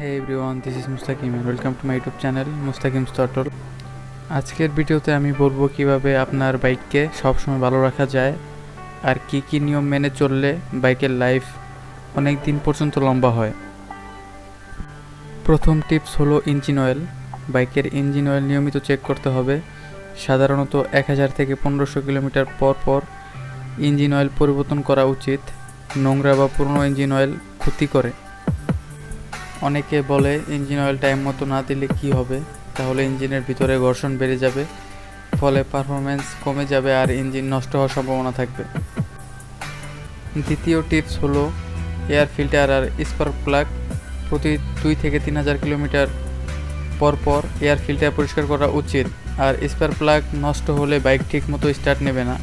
Hey everyone this is Mustakim welcome to my YouTube channel Mustakim স্টটল আজকের ভিডিওতে আমি বলব কীভাবে আপনার বাইককে সবসময় ভালো রাখা যায় আর কি কি নিয়ম মেনে চললে বাইকের লাইফ অনেক দিন পর্যন্ত লম্বা হয়। প্রথম টিপস হলো ইঞ্জিন অয়েল বাইকের ইঞ্জিন অয়েল নিয়মিত চেক করতে হবে। সাধারণত এক হাজার থেকে পনেরোশো কিলোমিটার পর পর ইঞ্জিন অয়েল পরিবর্তন করা উচিত। নোংরা বা পুরনো ইঞ্জিন অয়েল ক্ষতি করে। অনেকে বলে ইঞ্জিন অয়েল টাইম মতো না দিলে কি হবে? তাহলে ইঞ্জিনের ভিতরে ঘর্ষণ বেড়ে যাবে, ফলে পারফরমেন্স কমে যাবে আর ইঞ্জিন নষ্ট হওয়ার সম্ভাবনা থাকবে। দ্বিতীয় টিপস হলো এয়ার ফিল্টার আর স্পার্ক প্লাগ প্রতি দুই থেকে তিন হাজার কিলোমিটার পর পর এয়ার ফিল্টার পরিষ্কার করা উচিত, আর স্পার্ক প্লাগ নষ্ট হলে বাইক ঠিক মতো স্টার্ট নেবে না।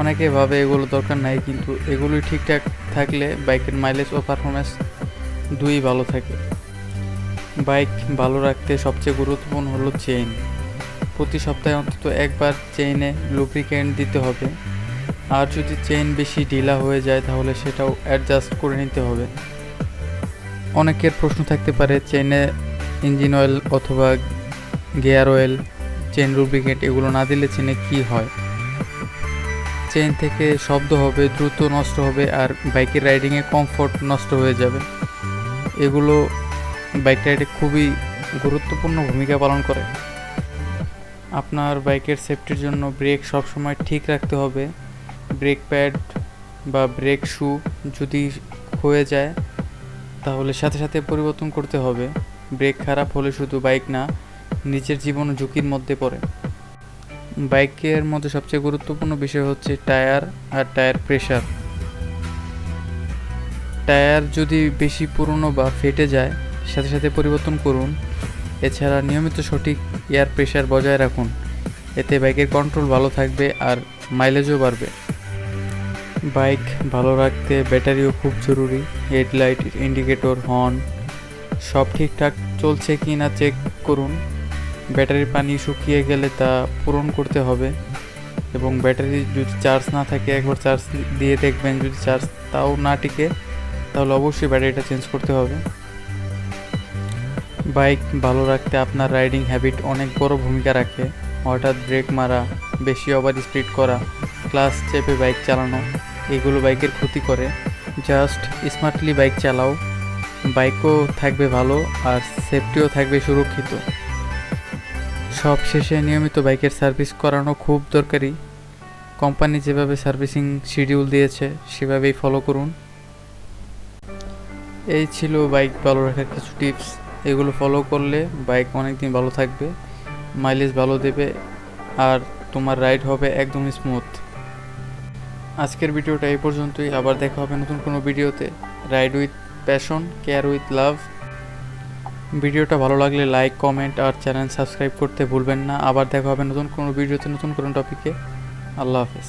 অনেকে ভাবে এগুলো দরকার নাই, কিন্তু এগুলোই ঠিকঠাক থাকলে বাইকের মাইলেজ ও পারফরমেন্স দুই ভালো থাকে। বাইক ভালো রাখতে সবচেয়ে গুরুত্বপূর্ণ হলো চেইন। প্রতি সপ্তাহে অন্তত একবার চেইনে লুব্রিকেন্ট দিতে হবে। আর যদি চেইন বেশি ঢিলা হয়ে যায়, তাহলে সেটাও অ্যাডজাস্ট করে নিতে হবে। অনেকের প্রশ্ন থাকতে পারে, চেইনে ইঞ্জিন অয়েল অথবা গিয়ার অয়েল চেইন লুব্রিকেন্ট এগুলো না দিলে চেনে কি হয়? চেইন থেকে শব্দ হবে, দ্রুত নষ্ট হবে, আর বাইকের রাইডিংয়ে কমফোর্ট নষ্ট হয়ে যাবে। এগুলো বাইক রাইডে খুবই গুরুত্বপূর্ণ ভূমিকা পালন করে। আপনার বাইকের সেফটির জন্য ব্রেক সবসময় ঠিক রাখতে হবে। ব্রেক প্যাড বা ব্রেক শু যদি হয়ে যায়, তাহলে সাথে সাথে পরিবর্তন করতে হবে। ব্রেক খারাপ হলে শুধু বাইক না, নিজের জীবন ঝুঁকির মধ্যে পড়ে। বাইকের মধ্যে সবচেয়ে গুরুত্বপূর্ণ বিষয় হচ্ছে টায়ার আর টায়ার প্রেশার টায়ার যদি বেশি পুরনো বা ফেটে যায়, সাথে সাথে পরিবর্তন করুন। এছাড়া নিয়মিত সঠিক এয়ার প্রেশার বজায় রাখুন। এতে বাইকের কন্ট্রোল ভালো থাকবে আর মাইলেজও বাড়বে। বাইক ভালো রাখতে ব্যাটারিও খুব জরুরি। হেডলাইট ইন্ডিকেটর হর্ন সব ঠিকঠাক চলছে কি না চেক করুন। ব্যাটারির পানি শুকিয়ে গেলে তা পূরণ করতে হবে এবং ব্যাটারি যদি চার্জ না থাকে, একবার চার্জ দিয়ে দেখবেন যদি চার্জ তাও না টিকে। তাহলে অবশ্যই ব্যাটারিটা চেঞ্জ করতে হবে। বাইক ভালো রাখতে আপনার রাইডিং হ্যাবিট অনেক বড় ভূমিকা রাখে। হঠাৎ ব্রেক মারা, বেশি ওভার স্পিড করা, ক্লাস চেপে বাইক চালানো, এগুলো বাইকের ক্ষতি করে। জাস্ট স্মার্টলি বাইক চালাও। বাইকও থাকবে ভালো আর সেফটিও থাকবে সুরক্ষিত। সব শেষে নিয়মিত বাইকের সার্ভিস করানো খুব দরকারি। কোম্পানি যেভাবে সার্ভিসিং শিডিউল দিয়েছে, সেভাবেই ফলো করুন। এই ছিল বাইক ভালো রাখার কিছু টিপস। এগুলো ফলো করলে বাইক অনেক দিন ভালো থাকবে মাইলেজ ভালো দেবে, আর তোমার রাইড হবে একদম স্মুথ আজকের ভিডিওটা এই পর্যন্তই, আবার দেখা হবে নতুন কোনো ভিডিওতে। Ride with passion care with love ভিডিওটা ভালো লাগলে লাইক কমেন্ট আর চ্যানেল সাবস্ক্রাইব করতে ভুলবেন না। আবার দেখা হবে নতুন কোনো ভিডিওতে নতুন কোনো টপিকে আল্লাহ হাফেজ।